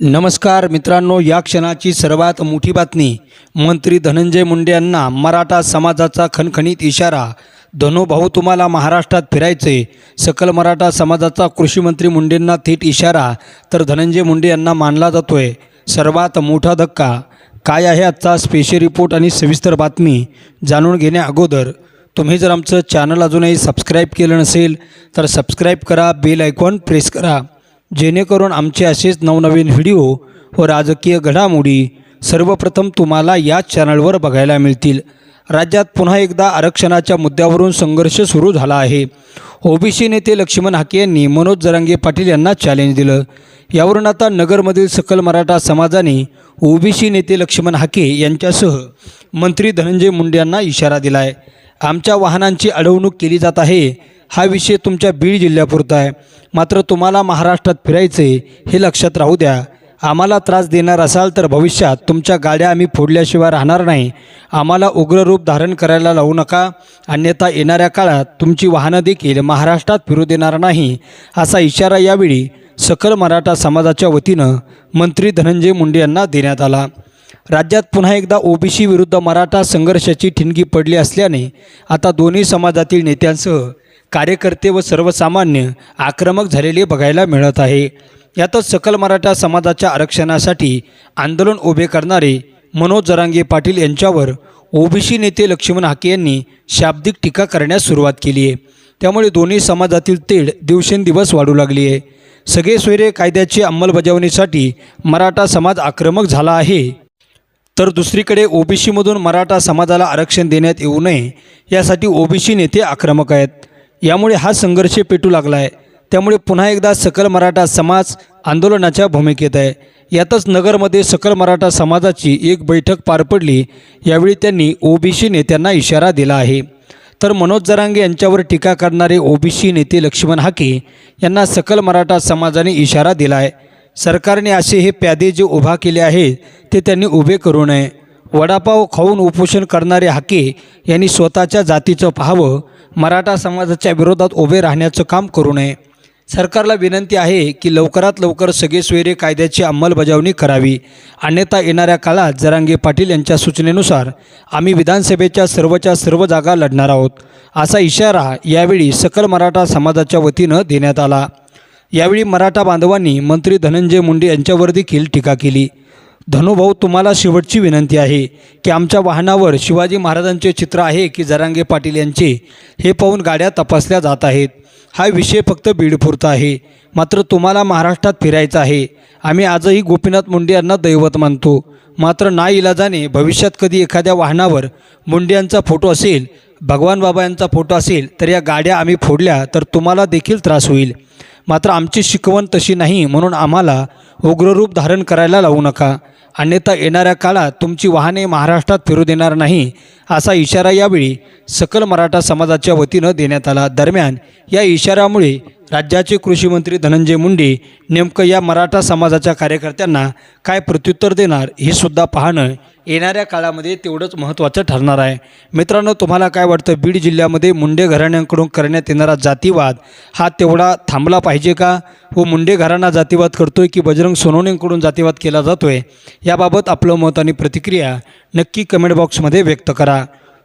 नमस्कार मित्रांनो या क्षणाची सर्वात मोठी बातमी. मंत्री धनंजय मुंडे यांना मराठा समाजाचा खणखणीत इशारा. धनुभाऊ तुम्हाला महाराष्ट्रात फिरायचे. सकल मराठा समाजाचा कृषीमंत्री मुंडेंना थेट इशारा तर धनंजय मुंडे यांना मानला जातोय. सर्वात मोठा धक्का. काय आहे आजचा स्पेशल रिपोर्ट आणि सविस्तर बातमी? जाणून घेण्या अगोदर तुम्ही जर आमचं चॅनल अजूनही सबस्क्राईब केलं नसेल तर सबस्क्राईब करा बेल आयकॉन प्रेस करा. जेणेकरून आमचे असेच नवनवीन व्हिडिओ व राजकीय घडामोडी सर्वप्रथम तुम्हाला याच चॅनलवर बघायला मिळतील. राज्यात पुन्हा एकदा आरक्षणाच्या मुद्द्यावरून संघर्ष सुरू झाला आहे. ओबीसी नेते लक्ष्मण हाके यांनी मनोज जरांगे पाटील यांना चॅलेंज दिलं. यावरून आता नगरमधील सकल मराठा समाजाने ओबीसी नेते लक्ष्मण हाके यांच्यासह मंत्री धनंजय मुंडे यांना इशारा दिला आहे आमच्या वाहनांची अडवणूक केली जात आहे. हा विषय तुमच्या बीड जिल्ह्यापुरता आहे. मात्र तुम्हाला महाराष्ट्रात फिरायचे हे लक्षात राहू द्या. आम्हाला त्रास देणार असाल तर भविष्यात तुमच्या गाड्या आम्ही फोडल्याशिवाय राहणार नाही. आम्हाला उग्र रूप धारण करायला लावू नका. अन्यथा येणाऱ्या काळात तुमची वाहनं देखील महाराष्ट्रात फिरू देणार नाही असा इशारा यावेळी सकल मराठा समाजाच्या वतीनं मंत्री धनंजय मुंडे यांना देण्यात आला. राज्यात पुन्हा एकदा ओबीसी विरुद्ध मराठा संघर्षाची ठिणगी पडली असल्याने आता दोन्ही समाजातील नेत्यांसह कार्यकर्ते व सर्वसामान्य आक्रमक झालेले बघायला मिळत आहे. यातच सकल मराठा समाजाच्या आरक्षणासाठी आंदोलन उभे करणारे मनोज जरांगे पाटील यांच्यावर ओबीसी नेते लक्ष्मण हाके यांनी शाब्दिक टीका करण्यास सुरुवात केली आहे. त्यामुळे दोन्ही समाजातील तेढ दिवसेंदिवस वाढू लागली आहे. सगळे सोयरे कायद्याची अंमलबजावणीसाठी मराठा समाज आक्रमक झाला आहे. तर दुसरीकडे ओबीसीमधून मराठा समाजाला आरक्षण देण्यात येऊ नये यासाठी ओबीसी नेते आक्रमक आहेत. यामुळे हा संघर्ष पेटू लागला आहे त्यामुळे पुन्हा एकदा सकल मराठा समाज आंदोलनाच्या भूमिकेत आहे. यातच नगरमध्ये सकल मराठा समाजाची एक बैठक पार पडली. यावेळी त्यांनी ओबीसी नेत्यांना इशारा दिला आहे. तर मनोज जरांगे यांच्यावर टीका करणारे ओबीसी नेते लक्ष्मण हाके यांना सकल मराठा समाजाने इशारा दिला आहे सरकारने असे हे प्यादे जे उभा केले आहेत ते त्यांनी उभे करू नये. वडापाव खाऊन उपोषण करणारे हाके यांनी स्वतःच्या जातीचं पाहावं मराठा समाजाच्या विरोधात उभे राहण्याचं काम करू नये. सरकारला विनंती आहे की लवकरात लवकर सगळे सोयरे कायद्याची अंमलबजावणी करावी. अन्यथा येणाऱ्या काळात जरांगे पाटील यांच्या सूचनेनुसार आम्ही विधानसभेच्या सर्वच्या सर्व जागा लढणार आहोत. असा इशारा यावेळी सकल मराठा समाजाच्या वतीनं देण्यात आला. यावेळी मराठा बांधवांनी मंत्री धनंजय मुंडे यांच्यावर देखील टीका केली. धनुभाऊ तुम्हाला शेवटची विनंती आहे की आमच्या वाहनावर शिवाजी महाराजांचे चित्र आहे की जरांगे पाटील यांचे हे पाहून गाड्या तपासल्या जात आहेत. हा विषय फक्त बीडपुरता आहे. मात्र तुम्हाला महाराष्ट्रात फिरायचं आहे. आम्ही आजही गोपीनाथ मुंडे यांना दैवत मानतो. मात्र ना इलाजाने भविष्यात कधी एखाद्या वाहनावर मुंडे यांचा फोटो असेल भगवान बाबा यांचा फोटो असेल तर या गाड्या आम्ही फोडल्या तर तुम्हाला देखील त्रास होईल. मात्र आमची शिकवण तशी नाही म्हणून आम्हाला उग्ररूप धारण करायला लावू नका. अन्यथा येणाऱ्या काळात तुमची वाहने महाराष्ट्रात फिरू देणार नाही असा इशारा यावेळी सकल मराठा समाजाच्या वतीनं देण्यात आला. दरम्यान या इशाऱ्यामुळे राज्याचे कृषीमंत्री धनंजय मुंडे नेमकं या मराठा समाजाच्या कार्यकर्त्यांना काय प्रत्युत्तर देणार हे सुद्धा पाहणं येणाऱ्या काळामध्ये तेवढंच महत्त्वाचं ठरणार आहे. मित्रांनो तुम्हाला काय वाटतं? बीड जिल्ह्यामध्ये मुंडे घराण्यांकडून करण्यात येणारा जातीवाद हा तेवढा थांबला पाहिजे का? व मुंडे घराणा जातीवाद आहे की बजरंग सोनवणेंकडून जातीवाद केला जातो आहे याबाबत आपलं मत आणि प्रतिक्रिया नक्की कमेंट बॉक्समध्ये व्यक्त करा.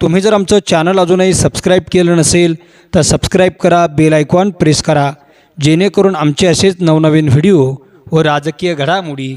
तुम्ही जर आमचं चॅनल अजूनही सबस्क्राईब केलं नसेल तर सबस्क्राईब करा बेल आयकॉन प्रेस करा. जेणेकरून आमचे असेच नवनवीन व्हिडिओ व राजकीय घडामोडी